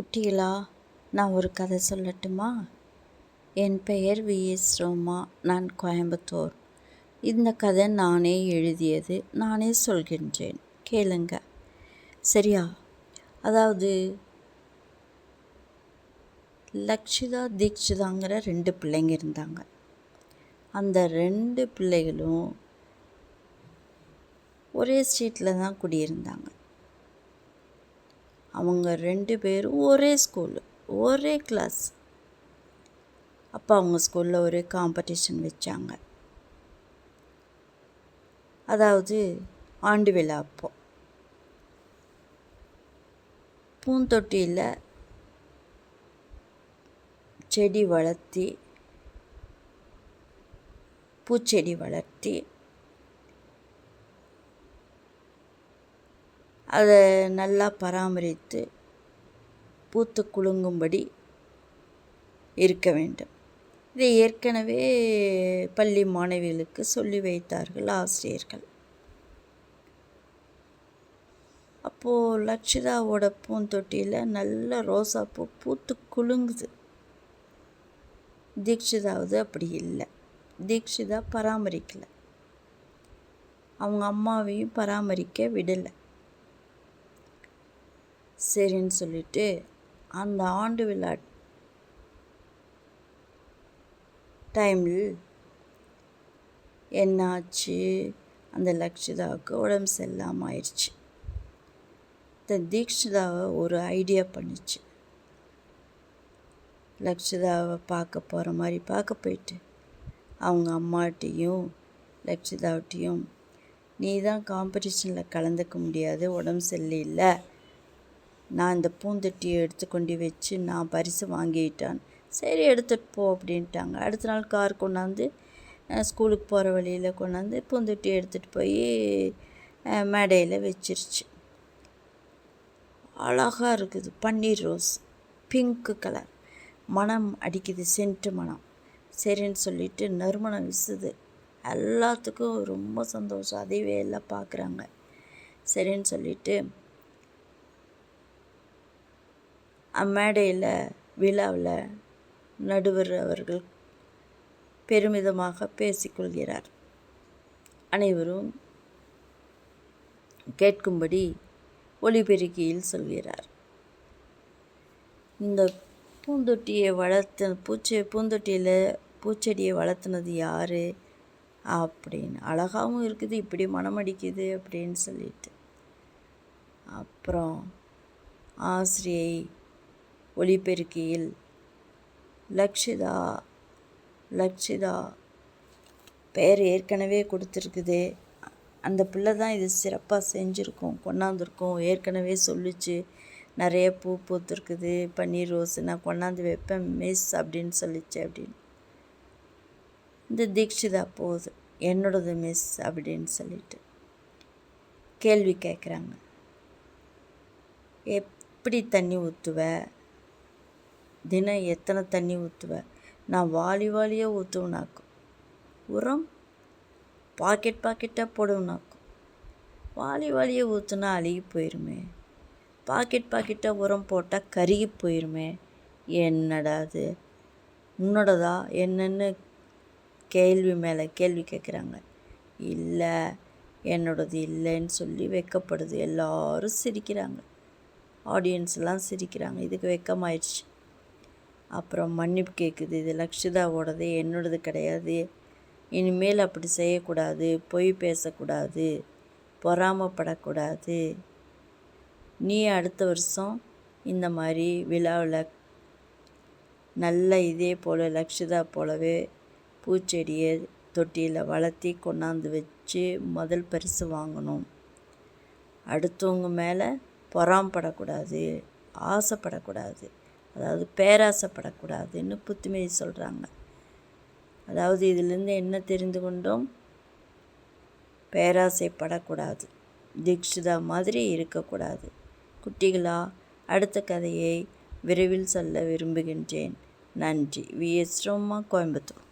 குட்டிகளா? நான் ஒரு கதை சொல்லட்டுமா? என் பெயர் வி. எஸ். ரோமா. நான் கோயம்புத்தூர். இந்த கதை நானே எழுதியது நானே சொல்கின்றேன். கேளுங்க. சரியா? அதாவது லக்ஷிதா தீக்ஷிதாங்கிற ரெண்டு பிள்ளைங்க இருந்தாங்க. அந்த ரெண்டு பிள்ளைகளும் ஒரே ஸ்ட்ரீட்டில் தான் குடியிருந்தாங்க. அவங்க ரெண்டு பேரும் ஒரே ஸ்கூலு ஒரே கிளாஸ் அப்போ அவங்க ஸ்கூலில் ஒரு காம்படிஷன் வச்சாங்க. அதாவது ஆண்டு விழா அப்போ. பூந்தொட்டியில் செடி வளர்த்தி பூச்செடி வளர்த்தி அதை நல்லா பராமரித்து பூத்து குலுங்கும்படி இருக்க வேண்டும். இதை ஏற்கனவே பள்ளி மாணவிகளுக்கு சொல்லி வைத்தார்கள் ஆசிரியர்கள். அப்போது லக்ஷிதாவோட பூந்தொட்டியில் நல்ல ரோசாப்பூ பூத்து குலுங்குது. தீக்ஷிதாவது அப்படி இல்லை. தீக்ஷிதா பராமரிக்கலை. அவங்க அம்மாவையும் பராமரிக்க விடலை. சரின்னு சொல்லிட்டு அந்த ஆண்டு விழா டைமில் என்னாச்சு? அந்த லக்ஷிதாவுக்கு உடம்பு சரியில்லாமல் ஆயிடுச்சு. இந்த தீக்ஷிதாவை ஒரு ஐடியா பண்ணிச்சு. லக்ஷிதாவை பார்க்க போகிற மாதிரி பார்க்க போயிட்டு அவங்க அம்மாட்டையும் லக்ஷிதாவட்டையும் நீ தான் காம்படிஷனில் கலந்துக்க முடியாது உடம்பு சரியில்லை நான் இந்த பூந்தொட்டியை எடுத்து கொண்டு வச்சு நான் பரிசு வாங்கிட்டான். சரி எடுத்துகிட்டு போ அப்படின்ட்டாங்க. அடுத்த நாள் கார் கொண்டாந்து ஸ்கூலுக்கு போகிற வழியில் கொண்டாந்து பூந்தொட்டியை எடுத்துகிட்டு போய் மேடையில் வச்சிருச்சு. அழகாக இருக்குது. பன்னீர் ரோஸ் பிங்க்கு கலர் மனம் அடிக்குது சென்ட்டு மனம். சரின்னு சொல்லிட்டு நறுமணம் விசுது. எல்லாத்துக்கும் ரொம்ப சந்தோஷம். அதைவே எல்லாம் பார்க்குறாங்க சரின்னு சொல்லிவிட்டு அம்மேடையில் விழாவில் நடுவர் அவர்கள் பெருமிதமாக பேசிக்கொள்கிறார். அனைவரும் கேட்கும்படி ஒளிபெருக்கியில் சொல்கிறார். இந்த பூந்தொட்டியை வளர்த்து பூச்சி பூந்தொட்டியில் பூச்செடியை வளர்த்துனது யார்? அப்படின்னு அழகாகவும் இருக்குது இப்படி மனமடிக்குது அப்படின்னு சொல்லிட்டு. அப்புறம் ஆசிரியை ஒளிபெருக்கியில். லக்ஷிதா லக்ஷிதா பெயர் ஏற்கனவே கொடுத்துருக்குது. அந்த பிள்ளை தான் இது சிறப்பாக செஞ்சுருக்கோம் கொண்டாந்துருக்கோம். ஏற்கனவே சொல்லிச்சு நிறைய பூ பூத்துருக்குது பன்னீர் ரோஸ் நான் கொண்டாந்து வைப்பேன் மிஸ் அப்படின்னு சொல்லிச்சு அப்படின்னு. இந்த தீக்ஷிதா போகுது என்னோடது மிஸ் அப்படின்னு சொல்லிட்டு கேள்வி கேட்குறாங்க எப்படி தண்ணி ஊற்றுவ தினம் எத்தனை தண்ணி ஊற்றுவேன் நான் வாலி வாலியாக ஊற்றுவேனாக்கும் உரம் பாக்கெட் பாக்கெட்டாக போடுவேனாக்கும். வாலி வாளியாக ஊற்றுனா அழுகி போயிருமே. பாக்கெட் பாக்கெட்டாக உரம் போட்டால் கருகி போயிருமே. என்னடா அது? உன்னோடதா? என்னென்னு கேள்வி மேலே கேள்வி கேட்குறாங்க இல்லை என்னோடது இல்லைன்னு சொல்லி வெக்கப்படுது. எல்லோரும் சிரிக்கிறாங்க. ஆடியன்ஸ்லாம் சிரிக்கிறாங்க. இதுக்கு வெக்கமாயிடுச்சு. அப்புறம் மன்னிப்பு கேட்குது இது லக்ஷிதாவோடது என்னோடது கிடையாது. இனிமேல் அப்படி செய்யக்கூடாது. பொய் பேசக்கூடாது. பொறாமப்படக்கூடாது. நீ அடுத்த வருஷம் இந்த மாதிரி விழாவில் நல்ல இதே போல் லக்ஷிதா போலவே பூச்செடியை தொட்டியில் வளர்த்தி கொண்டாந்து வச்சு முதல் பரிசு வாங்கணும். அடுத்தவங்க மேலே பொறாமப்படக்கூடாது. ஆசைப்படக்கூடாது. அதாவது பேராசைப்படக்கூடாதுன்னு புத்துமை சொல்கிறாங்க அதாவது இதிலிருந்து என்ன தெரிந்து கொண்டோம்? பேராசைப்படக்கூடாது. தீக்ஷிதா மாதிரி இருக்கக்கூடாது. குட்டிகளா அடுத்த கதையை விரைவில் சொல்ல விரும்புகின்றேன். நன்றி. V S Roma Coimbatore.